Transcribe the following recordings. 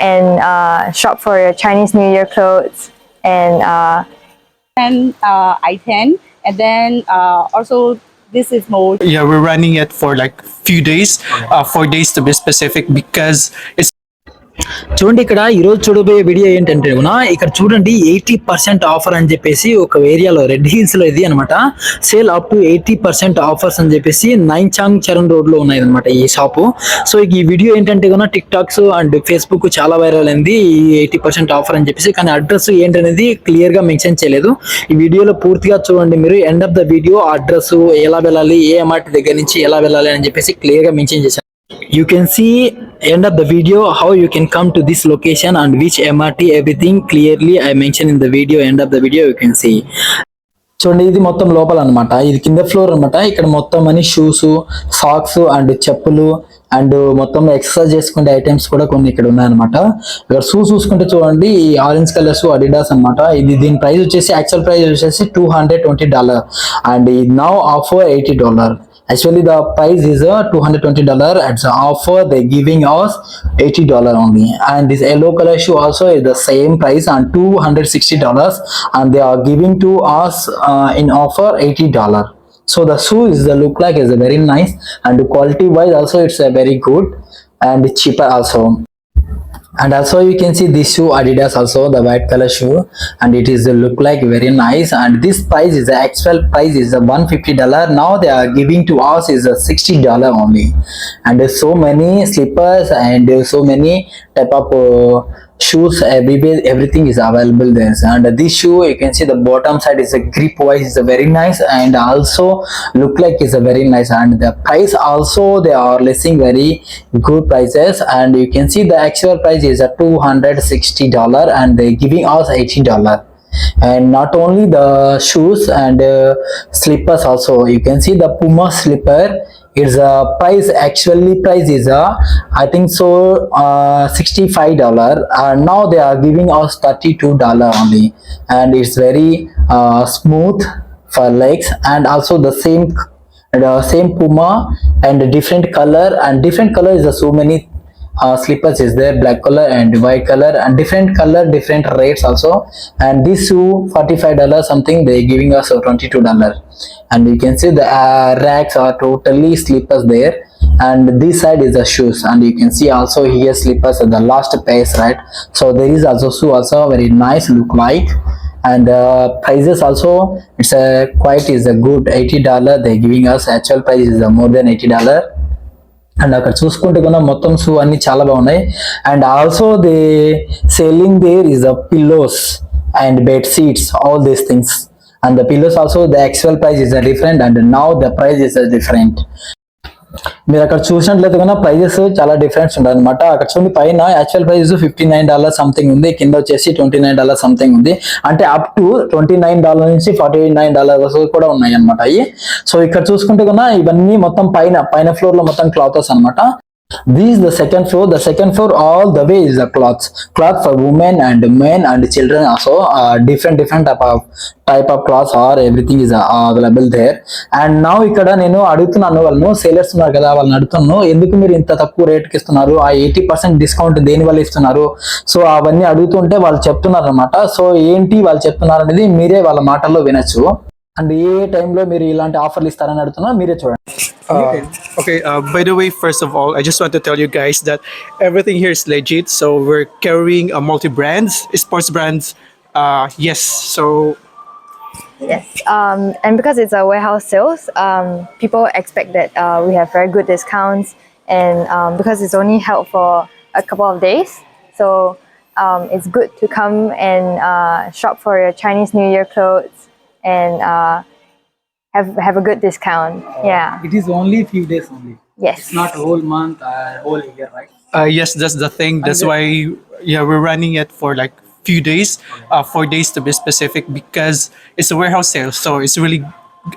and uh, shop for your Chinese New Year clothes and uh, 10 uh, i10 and then uh, also this is more Yeah, we're running it for like few days, uh, four days to be specific, because it's చూడండి ఇక్కడ ఈ రోజు చూడబోయే video ఏంటంటే ఇక్కడ చూడండి eighty percent offer అని చెప్పేసి ఒక ఏరియాలో రెడ్ హిల్స్లో ఇది అనమాట sale up to eighty percent offers అని చెప్పేసి నైన్ చాంగ్ చరణ్ రోడ్లో ఉన్నాయి అనమాట ఈ షాపు. సో ఈ వీడియో ఏంటంటే కూడా టిక్ టాక్స్ అండ్ ఫేస్బుక్ చాలా వైరల్ అయింది ఈ ఎయిటీ పర్సెంట్ ఆఫర్ అని చెప్పేసి కానీ అడ్రస్ ఏంటనేది క్లియర్గా మెన్షన్ చేయలేదు. ఈ వీడియోలో పూర్తిగా చూడండి మీరు end of the video address ఎలా వెళ్ళాలి ఏ ఎంఆర్టీ దగ్గర నుంచి ఎలా వెళ్ళాలి అని చెప్పేసి క్లియర్గా మెన్షన్ చేశాను. You can see end of the video how you can come to this location and which mrt everything clearly i mentioned in the video end of the video you can see. చూడండి ఇది మొత్తం లోపల అన్నమాట ఇది కింద floor అన్నమాట. ఇక్కడ మొత్తం అని షూస్ సాక్స్ అండ్ చెప్పులు అండ్ మొత్తం ఎక్సర్సైజ్ చేసుకునే ఐటమ్స్ కూడా కొన్ని ఇక్కడ ఉన్నాయన్నమాట. ఇక్కడ షూస్ చూసుకుంటే చూడండి ఈ ఆరెంజ్ కలర్స్ అడిడాస్ అన్నమాట. ఇది దీని ప్రైస్ వచ్చేసి యాక్చువల్ ప్రైస్ వచ్చేసి two hundred twenty dollar and ఇది now offer eighty dollar actually the price is uh, 220 dollar. At the offer they giving us 80 dollar only. And this yellow color shoe also is the same price and 260 dollars. And they are giving to us uh, in offer 80 dollar. So the shoe is the look like is a very nice. And quality wise also it's a very good. And cheaper also and also you can see this shoe adidas also the white color shoe. And it is uh, look like very nice. And this price is the actual price is a 150 dollar. Now they are giving to us is a 60 dollar only. And so many slippers and so many type of uh, shoes everywhere everything is available there and this shoe you can see the bottom side is a grip wise is a very nice and also look like it's a very nice. And the price also they are listing very good prices. And you can see the actual price is a 260 dollar and they giving us 80 dollar and not only the shoes and uh, slippers also. You can see the puma slipper its a price actually price is a i think so uh, 65 dollar. Uh, now they are giving us 32 dollar only. And it's very uh, smooth for legs and also the same the same puma and different color. And different color is uh, so many uh, slippers is there black color and white color and different color different rates also. And this shoe 45 dollars something they giving us a 22 dollar. And you can see the uh, racks are totally slippers there. And this side is the shoes. And you can see also here slippers at the last pairs right? So there is also shoe also very nice look like. And uh, prices also it's a quite is a good 80 dollar. They're giving us actual price is more than 80 dollar and అక్కడ చూసుకుంటే కూడా మొత్తం shoe అన్ని చాలా బాగున్నాయి. And also they selling there is the pillows and bed seats all these things and the pillows also the actual price is different and now the price is different మీరు అక్కడ చూసినట్లయితే కన్నా ప్రైజెస్ చాలా difference ఉంటాయి అనమాట అక్కడ చూడండి పైన actual prices fifty nine dollar something ఉంది. కింద వచ్చేసి ట్వంటీ నైన్ డాలర్ సంథింగ్ ఉంది. అంటే up to twenty nine dollar నుంచి ఫార్టీ నైన్ డాలర్ కూడా ఉన్నాయి అనమాట అవి సో ఇక్కడ చూసుకుంటే కన్నా ఇవన్నీ మొత్తం పైన పైన ఫ్లోర్లో మొత్తం క్లాత్స్ అన్నమాట. This is the second floor. The second floor all the way is the cloths. Cloth for women and men and children also uh, different different type of type of cloths or everything is uh, available ఇక్కడ నేను అడుగుతున్నాను వాళ్ళను sellers ఉన్నారు కదా వాళ్ళని అడుగుతున్నాను ఎందుకు మీరు ఇంత తక్కువ రేట్కి ఇస్తున్నారు? ఆ ఎయిటీ పర్సెంట్ డిస్కౌంట్ దేని వల్ల ఇస్తున్నారు? సో అవన్నీ అడుగుతుంటే వాళ్ళు చెప్తున్నారు అనమాట సో ఏంటి వాళ్ళు చెప్తున్నారు అనేది మీరే వాళ్ళ మాటల్లో వినొచ్చు. అండ్ ఏ టైంలో మీరు ఇలాంటి ఆఫర్లు ఇస్తారని అడుగుతున్నా మీరే చూడండి. Uh, okay, uh, by the way, first of all, I just want to tell you guys that everything here is legit. So we're carrying a multi brands, sports brands. Uh, yes, so yes, um, and because it's a warehouse sales, um, people expect that uh, we have very good discounts, and um, because it's only held for a couple of days, so um, it's good to come and uh, shop for your Chinese New Year clothes and uh, have have a good discount. Yeah. It is only few days only. Yes. It's not a whole month or whole year, right? uh, yes, that's the thing. That's why yeah, we're running it for like few days, uh, four days to be specific, because it's a warehouse sale. So it's really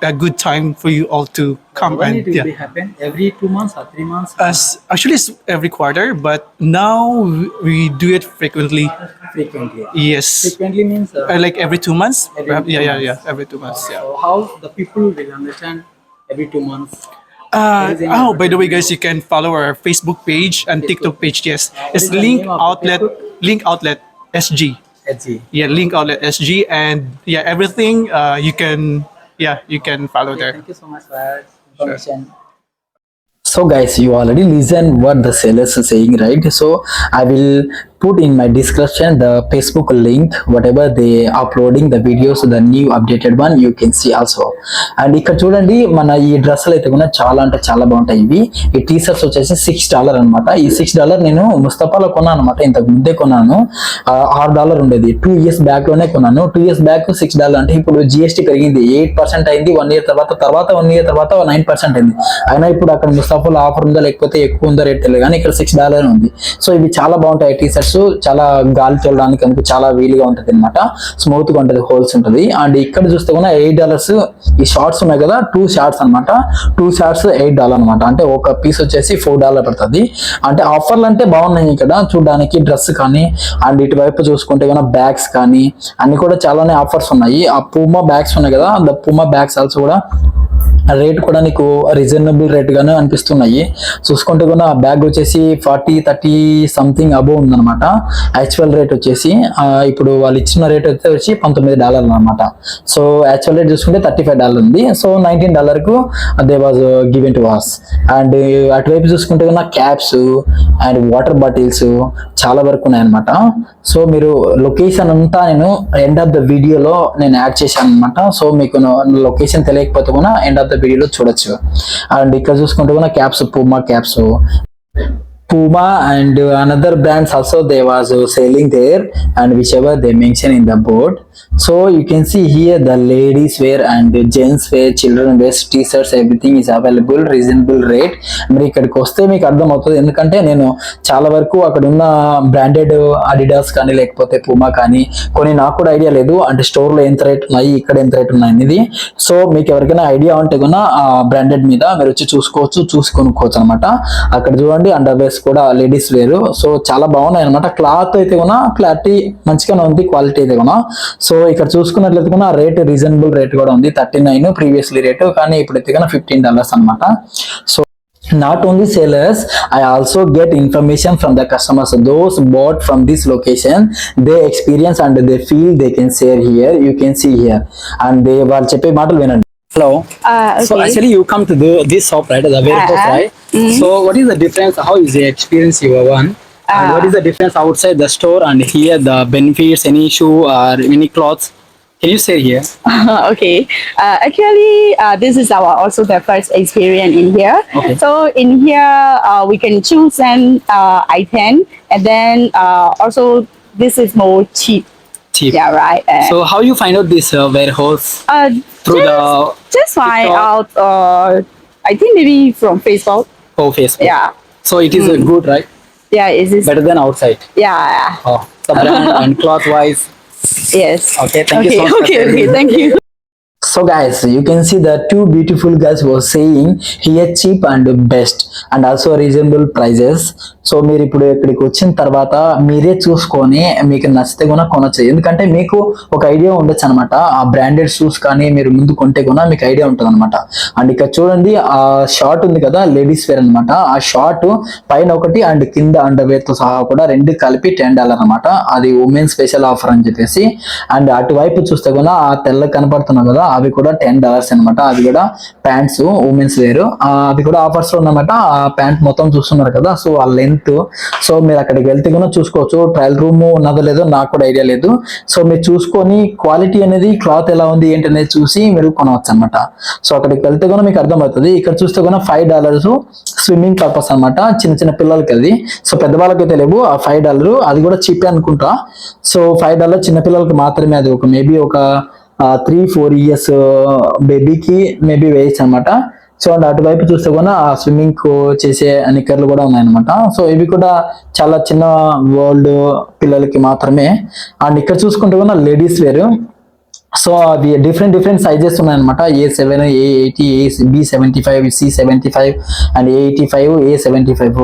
a good time for you all to come when and it will yeah. be happen? Every two months or three months? As actually, it's every quarter, but now we- we do it frequently. frequently. Yes, Frequently means uh, uh, like every two months. Every Perhaps- two yeah, yeah, months. yeah, every two months. Yeah. so how the people will understand every two months. Uh, oh, by the way, guys, you can follow our Facebook page and TikTok page. Yes, it's Link Outlet. Link Outlet SG. HG. Yeah, Link Outlet SG, and yeah, everything. Uh, you can yeah, you can follow there. Thank you so much for information. So guys, you already listen what the sellers are saying, right? So I will put in my description the Facebook link, whatever they uploading the videos, the new updated one, you can see also. And ఇక్కడ చూడండి మన ఈ డ్రెస్సులు అయితే కూడా చాలా అంటే చాలా బాగుంటాయి. ఇవి ఈ టీ షర్ట్స్ వచ్చేసి సిక్స్ డాలర్ అన్నమాట. ఈ సిక్స్ డాలర్ నేను ముస్తఫాలో కొన్నాను అనమాట ఇంతకు ముందే కొన్నాను. ఆరు డాలర్ ఉండేది. టూ ఇయర్స్ బ్యాక్లోనే కొన్నాను. Two years back six dollar అంటే ఇప్పుడు జిఎస్టీ పెరిగింది. ఎయిట్ పర్సెంట్ అయింది వన్ ఇయర్ తర్వాత తర్వాత వన్ ఇయర్ తర్వాత నైన్ పర్సెంట్ అయింది. అయినా ఇప్పుడు అక్కడ ముస్తఫాలో ఆఫర్ ఉందా లేకపోతే ఎక్కువ ఉందా రేట్ తెలియదు. కానీ ఇక్కడ సిక్స్ డాలర్ ఉంది. సో ఇవి చాలా బాగుంటాయి టీ షర్ట్స్ చాలా గాలి చూడడానికి అందుకు చాలా వీలుగా ఉంటుంది అనమాట స్మూత్గా ఉంటుంది హోల్స్ ఉంటుంది. అండ్ ఇక్కడ చూస్తే కూడా ఎయిట్ డాలర్స్ ఈ షార్ట్స్ ఉన్నాయి కదా టూ షార్ట్స్ అన్నమాట. టూ షార్ట్స్ ఎయిట్ డాలర్ అనమాట అంటే ఒక పీస్ వచ్చేసి ఫోర్ డాలర్ పడుతుంది. అంటే ఆఫర్లు అంటే బాగున్నాయి ఇక్కడ. చూడడానికి డ్రెస్ కానీ అండ్ ఇటువైపు చూసుకుంటే కన్నా బ్యాగ్స్ కానీ అన్ని కూడా చాలానే ఆఫర్స్ ఉన్నాయి. ఆ పూమా బ్యాగ్స్ ఉన్నాయి కదా ద పూమా బ్యాగ్స్ ఆల్సో కూడా రేట్ కూడా నీకు రీజనబుల్ రేట్ గానే అనిపిస్తున్నాయి. చూసుకుంటే కూడా ఆ బ్యాగ్ వచ్చేసి ఫార్టీ థర్టీ సంథింగ్ అబోవ్ ఉందనమాట యాక్చువల్ రేట్ వచ్చేసి ఇప్పుడు వాళ్ళు ఇచ్చిన రేట్ అయితే వచ్చి పంతొమ్మిది డాలర్లు అనమాట సో యాక్చువల్ రేట్ చూసుకుంటే థర్టీ ఫైవ్ డాలర్ ఉంది. So nineteen డాలర్కు they was given to was and అటువైపు చూసుకుంటే కన్నా క్యాప్స్ అండ్ వాటర్ బాటిల్స్ చాలా వరకు ఉన్నాయన్నమాట. సో మీరు లొకేషన్ అంతా నేను ఎండ్ ఆఫ్ ద వీడియోలో నేను యాడ్ చేశాను అనమాట సో మీకు లొకేషన్ తెలియకపోతే కూడా ఎండ్ ఆఫ్ ద వీడియోలో చూడొచ్చు. అండ్ ఇక్కడ చూసుకుంటే కూడా caps Puma caps Puma and another brands also they was uh, selling there and whichever they mention in the board. So you can see here the ladies wear and gents wear, children wear t-shirts everything is available reasonable rate. మీరు ఇక్కడికి వస్తే మీకు అర్థం అవుతుంది ఎందుకంటే నేను చాలా వరకు అక్కడ ఉన్న బ్రాండెడ్ అడిడాస్ కానీ లేకపోతే పూమా కానీ కొన్ని నాకు కూడా ఐడియా లేదు అంటే స్టోర్లో ఎంత రేట్ ఉన్నాయి ఇక్కడ ఎంత రేట్ ఉన్నాయి అనేది సో మీకు ఎవరికైనా ఐడియా ఉంటే కూడా ఆ బ్రాండెడ్ మీద మీరు వచ్చి చూసుకోవచ్చు చూసి కొనుక్కోవచ్చు అనమాట అక్కడ చూడండి అండర్ వేర్స్ కూడా లేడీస్ వేరు. సో చాలా బాగున్నాయి అనమాట క్లాత్ అయితే కూడా క్లారిటీ మంచిగానే ఉంది క్వాలిటీ అయితే కొన సో ఇక్కడ చూసుకున్నట్లయితే కూడా రేట్ రీజనబుల్ రేట్ కూడా ఉంది. థర్టీ నైన్ ప్రీవియస్లీ రేటు కానీ ఇప్పుడైతే కన్నా ఫిఫ్టీన్ డాలర్స్ అనమాట so not only sellers I also get information from the customers those bought from this location they experience and they feel they can share here you can see here and they వాళ్ళు చెప్పే మాటలు వినండి. Hello Uh, so actually you come to the this shop right the warehouse Uh-uh. right so what is the difference how is the experience you one and what is the difference outside the store and here the benefits any shoe or any clothes can you say here okay. Uh, actually, uh, this is our also the first experience in here. Okay. So in here, uh, we can choose an uh, item, and then uh, also this is more cheap. Cheap Yeah, right. Uh, so how you find out this uh, warehouse uh, through just, the just find TikTok? out. Uh, I think maybe from Facebook. oh facebook Yeah, so it is uh, good right yeah. Is this? better than outside Yeah. Oh, the brand and cloth wise. Yes. Okay, thank you okay, so much. Okay. Okay. Thank you. So guys, you can see the two beautiful guys were saying here cheap and best and also reasonable prices. So మీరు ఇప్పుడు ఇక్కడికి వచ్చిన తర్వాత మీరే చూసుకొని మీకు నచ్చితే కూడా కొనొచ్చు. ఎందుకంటే మీకు ఒక ఐడియా ఉండొచ్చు అనమాట ఆ బ్రాండెడ్ షూస్ కానీ మీరు ముందు కొంటే కూడా మీకు ఐడియా ఉంటుంది అనమాట అండ్ ఇక్కడ చూడండి ఆ షార్ట్ ఉంది కదా లేడీస్ వేర్ అనమాట ఆ షార్ట్ పైన ఒకటి అండ్ కింద అండర్వేర్తో సహా కూడా రెండు కలిపి టెన్ డాలర్ అనమాట అది ఉమెన్ స్పెషల్ ఆఫర్ అని చెప్పేసి. అండ్ అటువైపు చూస్తే కూడా ఆ తెల్ల కనపడుతున్నావు కదా అవి కూడా టెన్ డాలర్స్ అనమాట అవి కూడా ప్యాంట్స్ ఉమెన్స్ వేర్ అది కూడా ఆఫర్స్ ఉందన్నమాట ఉన్నమాట. ఆ ప్యాంట్ మొత్తం చూస్తున్నారు కదా సో ఆ లెంత్ సో మీరు అక్కడికి వెళ్తే కూడా చూసుకోవచ్చు. ట్రయల్ రూమ్ ఉన్నదో లేదో నాకు కూడా ఐడియా లేదు. సో మీరు చూసుకొని క్వాలిటీ అనేది క్లాత్ ఎలా ఉంది ఏంటి అనేది చూసి మీరు కొనవచ్చు అనమాట సో అక్కడికి వెళ్తే కూడా మీకు అర్థమవుతుంది. ఇక్కడ చూస్తే కూడా ఫైవ్ డాలర్స్ స్విమ్మింగ్ పర్పస్ అన్నమాట. చిన్న చిన్న పిల్లలకి అది. సో పెద్దవాళ్ళకి అయితే లేవు. ఆ ఫైవ్ డాలర్ అది కూడా చీపే అనుకుంటా. సో ఫైవ్ డాలర్ చిన్న పిల్లలకి మాత్రమే అది ఒక మేబీ ఒక త్రీ ఫోర్ ఇయర్స్ బేబీకి మేబీ వేయచ్చు అనమాట సో అండ్ అటువైపు చూస్తే కూడా ఆ స్విమ్మింగ్ చేసే నిక్కర్లు కూడా ఉన్నాయన్నమాట. సో ఇవి కూడా చాలా చిన్న వరల్డ్ పిల్లలకి మాత్రమే. అండ్ ఇక్కడ చూసుకుంటే కూడా లేడీస్ వేరు. సో అవి డిఫరెంట్ డిఫరెంట్ సైజెస్ ఉన్నాయన్నమాట. A seven A eighty A B seventy five C seventy five and A eighty five A seventy five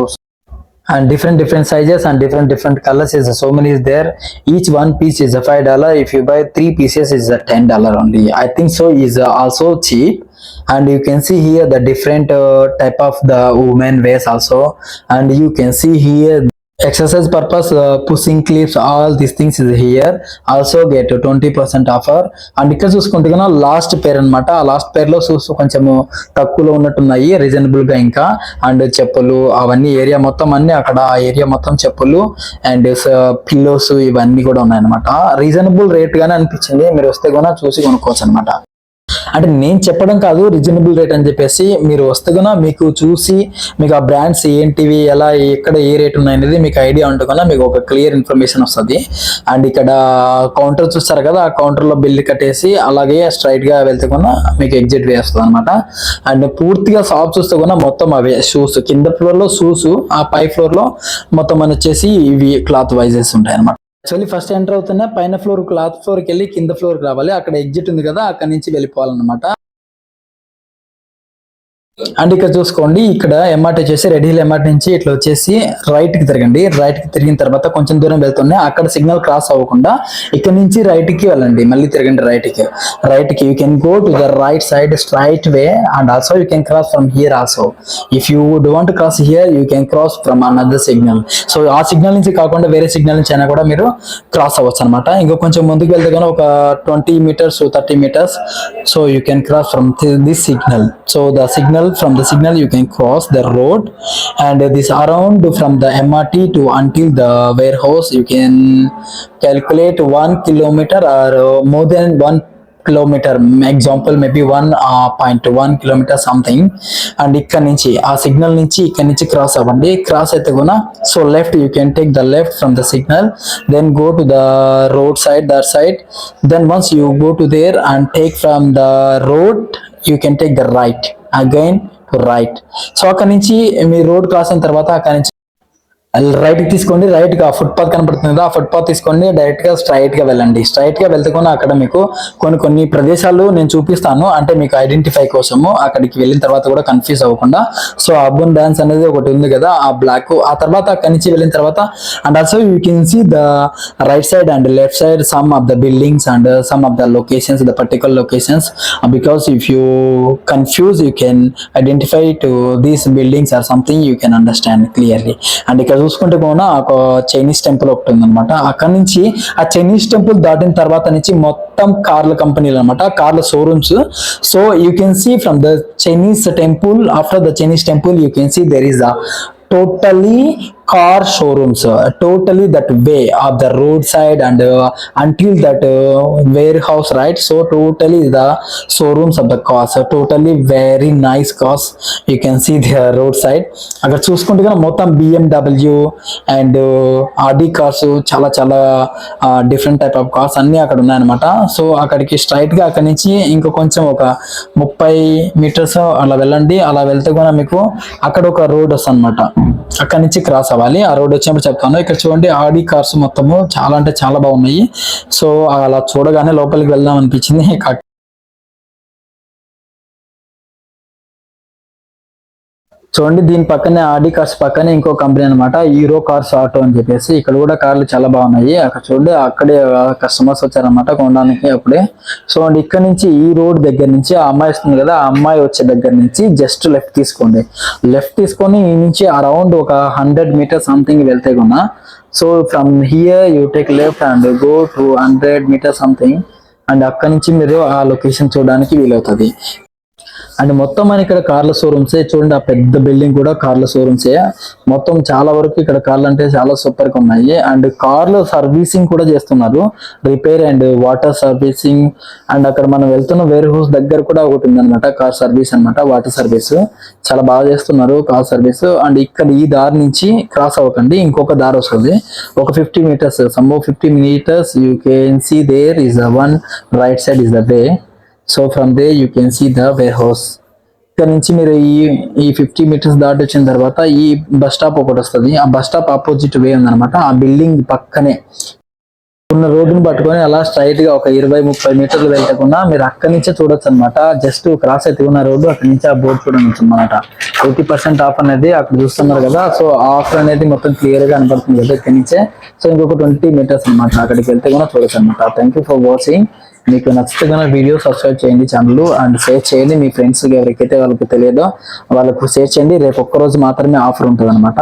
and different different sizes and different different colors is so many is there. Each one piece is a five dollar. If you buy three pieces is a ten dollar only. I think so is uh, also cheap. And you can see here the different uh, type of the women wears also. And you can see here exercise purpose uh, pushing clips all these things is here. Also get 20% offer and ఇక్కడ చూసుకుంటే కన్నా last పేర్ అన్నమాట. ఆ last పేర్లో చూస్తూ కొంచెము తక్కువలో ఉన్నట్టున్నాయి రీజనబుల్గా ఇంకా. అండ్ చెప్పులు అవన్నీ ఏరియా మొత్తం అన్ని అక్కడ ఆ ఏరియా మొత్తం చెప్పులు. అండ్ పిల్లోస్ uh, ఇవన్నీ కూడా ఉన్నాయన్నమాట. రీజనబుల్ రేట్ గానే అనిపించింది. మీరు వస్తే కూడా చూసి కొనుక్కోవచ్చు అనమాట అంటే నేను చెప్పడం కాదు రీజనబుల్ రేట్ అని చెప్పేసి మీరు వస్తే మీకు చూసి మీకు ఆ బ్రాండ్స్ ఏంటివి ఎలా ఎక్కడ ఏ రేట్ ఉన్నాయనేది మీకు ఐడియా ఉంటే మీకు ఒక క్లియర్ ఇన్ఫర్మేషన్ వస్తుంది. అండ్ ఇక్కడ కౌంటర్ చూస్తారు కదా ఆ కౌంటర్లో బిల్ కట్టేసి అలాగే స్ట్రైట్గా వెళ్తే మీకు ఎగ్జిట్ వే వస్తుంది అనమాట అండ్ పూర్తిగా షాప్ చూస్తే కూడా మొత్తం అవే షూస్ కింద ఫ్లోర్లో షూస్ ఆ పై ఫ్లోర్లో మొత్తం అని వచ్చేసి ఇవి క్లాత్ వైజెస్ ఉంటాయి అనమాట యాక్చువల్లీ ఫస్ట్ ఎంటర్ అవుతున్నా పైన ఫ్లోర్ క్లాత్ ఫ్లోర్కి వెళ్ళి కింద ఫ్లోర్కి రావాలి. అక్కడ ఎగ్జిట్ ఉంది కదా అక్కడ నుంచి వెళ్ళిపోవాలన్నమాట. అండ్ ఇక్కడ చూసుకోండి ఇక్కడ ఎంఆర్టీ వచ్చేసి రెడ్ హిల్ ఎంఆర్టీ నుంచి ఇట్లా వచ్చేసి రైట్కి తిరగండి. రైట్కి తిరిగిన తర్వాత కొంచెం దూరం వెళ్తుండే అక్కడ సిగ్నల్ క్రాస్ అవ్వకుండా ఇక్కడ నుంచి రైట్కి వెళ్ళండి. మళ్ళీ తిరగండి రైట్కి రైట్కి you can go to the right side straight way and also you can cross from here also if you don't cross here you can cross from another signal so ఆ సిగ్నల్ నుంచి కాకుండా వేరే సిగ్నల్ నుంచి అయినా కూడా మీరు cross అవ్వచ్చు అనమాట ఇంకా కొంచెం ముందుకు వెళ్తే ఒక twenty meters thirty meters so you can cross from this signal so the signal from the signal you can cross the road. And this around from the mrt to until the warehouse you can calculate one kilometer or uh, more than one kilometer example maybe one point one kilometer something and ఇక్కడ నుంచి ఆ signal నుంచి ఇక్కడ నుంచి cross అవ్వండి. Cross అయితే కూడా so left you can take the left from the signal then go to the road side that side then once you go to there and take from the road you can take the right again to right so అక్కడ నుంచి మీ road cross అయిన తర్వాత అక్కడ నుంచి right తీసుకోండి రైట్గా footpath కనపడుతుంది కదా ఆ ఫుట్పాత్ తీసుకోండి డైరెక్ట్గా స్ట్రైట్గా వెళ్ళండి. స్ట్రైట్గా వెళ్తే అక్కడ మీకు కొన్ని కొన్ని ప్రదేశాలు నేను చూపిస్తాను. అంటే మీకు ఐడెంటిఫై కోసము అక్కడికి వెళ్ళిన తర్వాత కూడా కన్ఫ్యూజ్ అవ్వకుండా. సో అబ్బున్ డాన్స్ అనేది ఒకటి ఉంది కదా ఆ బ్లాక్ ఆ తర్వాత అక్కడి నుంచి వెళ్ళిన తర్వాత and also you can see the right side and left side some of the buildings and some of the locations the particular locations because if you confuse you can identify to these buildings or something you can understand clearly and ఇక్కడ చూసుకుంటే పోన ఒక Chinese temple ఒకటి ఉందన్నమాట. అక్కడ నుంచి ఆ Chinese temple దాటిన తర్వాత నుంచి మొత్తం కార్ల కంపెనీలు అనమాట కార్ల showrooms. So you can see from the Chinese temple after the Chinese temple you can see there is the totally car showrooms uh, totally that way of the roadside and uh, until that uh, warehouse right so totally the showrooms of the cars uh, totally very nice cars you can see the roadside అక్కడ చూసుకుంటే కనుక మొత్తం BMW and RD cars చాలా చాలా different type of cars అన్ని అక్కడ ఉన్నాయన్నమాట so అక్కడికి స్ట్రైట్గా అక్కడ నుంచి ఇంకా కొంచెం ఒక ముప్పై మీటర్స్ అలా వెళ్ళండి అలా వెళ్తే కూడా మీకు అక్కడ ఒక రోడ్ వస్తుంది అనమాట అక్కడ నుంచి క్రాస్ అవ్వాలి ఆ రోడ్ వచ్చినప్పుడు చెప్తాను. ఇక్కడ చూడండి ఆడి కార్స్ మొత్తము చాలా అంటే చాలా బాగున్నాయి. సో అలా చూడగానే లోపలికి వెళ్దాం అనిపించింది. చూడండి దీని పక్కనే ఆడి కార్స్ పక్కనే ఇంకో కంపెనీ అన్నమాట హీరో కార్స్ ఆటో అని చెప్పేసి. ఇక్కడ కూడా కార్లు చాలా బాగున్నాయి. అక్కడ చూడండి అక్కడే కస్టమర్స్ వచ్చారన్నమాట కొనడానికి అప్పుడే. సో అండ్ ఇక్కడ నుంచి ఈ రోడ్ దగ్గర నుంచి ఆ అమ్మాయి వస్తుంది కదా ఆ అమ్మాయి వచ్చే దగ్గర నుంచి జస్ట్ లెఫ్ట్ తీసుకోండి. లెఫ్ట్ తీసుకొని ఈ నుంచి అరౌండ్ ఒక హండ్రెడ్ మీటర్ సంథింగ్ వెళ్తే కొన్నా. So from here you take left and go to hundred meter something and అక్కడ నుంచి మీరు ఆ లొకేషన్ చూడడానికి వీలవుతుంది. అండ్ మొత్తం మన ఇక్కడ కార్ల షోరూమ్స్ చూడండి ఆ పెద్ద బిల్డింగ్ కూడా కార్ల షోరూమ్సే మొత్తం చాలా వరకు ఇక్కడ కార్లు అంటే చాలా సూపర్గా ఉన్నాయి. అండ్ కార్లు సర్వీసింగ్ కూడా చేస్తున్నారు. Repair and water servicing and అక్కడ మనం వెళ్తున్న వేర్ హౌస్ దగ్గర కూడా ఒకటి ఉందన్నమాట కార్ సర్వీస్ అన్నమాట వాటర్ సర్వీస్ చాలా బాగా చేస్తున్నారు కార్ సర్వీస్ అండ్ ఇక్కడ ఈ దారి నుంచి క్రాస్ అవ్వకండి ఇంకొక దారి వస్తుంది. ఒక fifty meters some fifty meters you can see there is the one right side is the way so from they you can see the warehouse ఇక్కడ నుంచి మీరు ఈ ఈ ఫిఫ్టీ మీటర్స్ దాటి వచ్చిన తర్వాత ఈ బస్ స్టాప్ ఒకటి వస్తుంది. ఆ బస్ స్టాప్ ఆపోజిట్ వే ఉందన్నమాట. ఆ బిల్డింగ్ పక్కనే ఉన్న రోడ్డును పట్టుకొని అలా స్ట్రైట్గా ఒక ఇరవై ముప్పై మీటర్లు వెళ్ళకుండా మీరు అక్కడి నుంచే చూడొచ్చు అనమాట జస్ట్ క్రాస్ అయితే ఉన్న రోడ్డు అక్కడి నుంచి ఆ బోర్డు కూడా అనమాట ఎయిటీ పర్సెంట్ ఆఫ్ అనేది అక్కడ చూస్తున్నారు కదా. సో ఆఫర్ అనేది మొత్తం క్లియర్గా కనబడుతుంది కదా ఇక్కడి నుంచే. సో ఇంకొక ట్వంటీ మీటర్స్ అనమాట అక్కడికి వెళ్తే కూడా చూడొచ్చు అనమాట థ్యాంక్ యూ ఫర్ వాచింగ్ మీకు నచ్చితే కనుక వీడియో సబ్స్క్రైబ్ చేయండి ఛానల్ అండ్ షేర్ చేయండి మీ ఫ్రెండ్స్ ఎవరికైతే వాళ్ళకి తెలియదో వాళ్ళకు షేర్ చేయండి. రేపు ఒక్క రోజు మాత్రమే ఆఫర్ ఉంటుంది అనమాట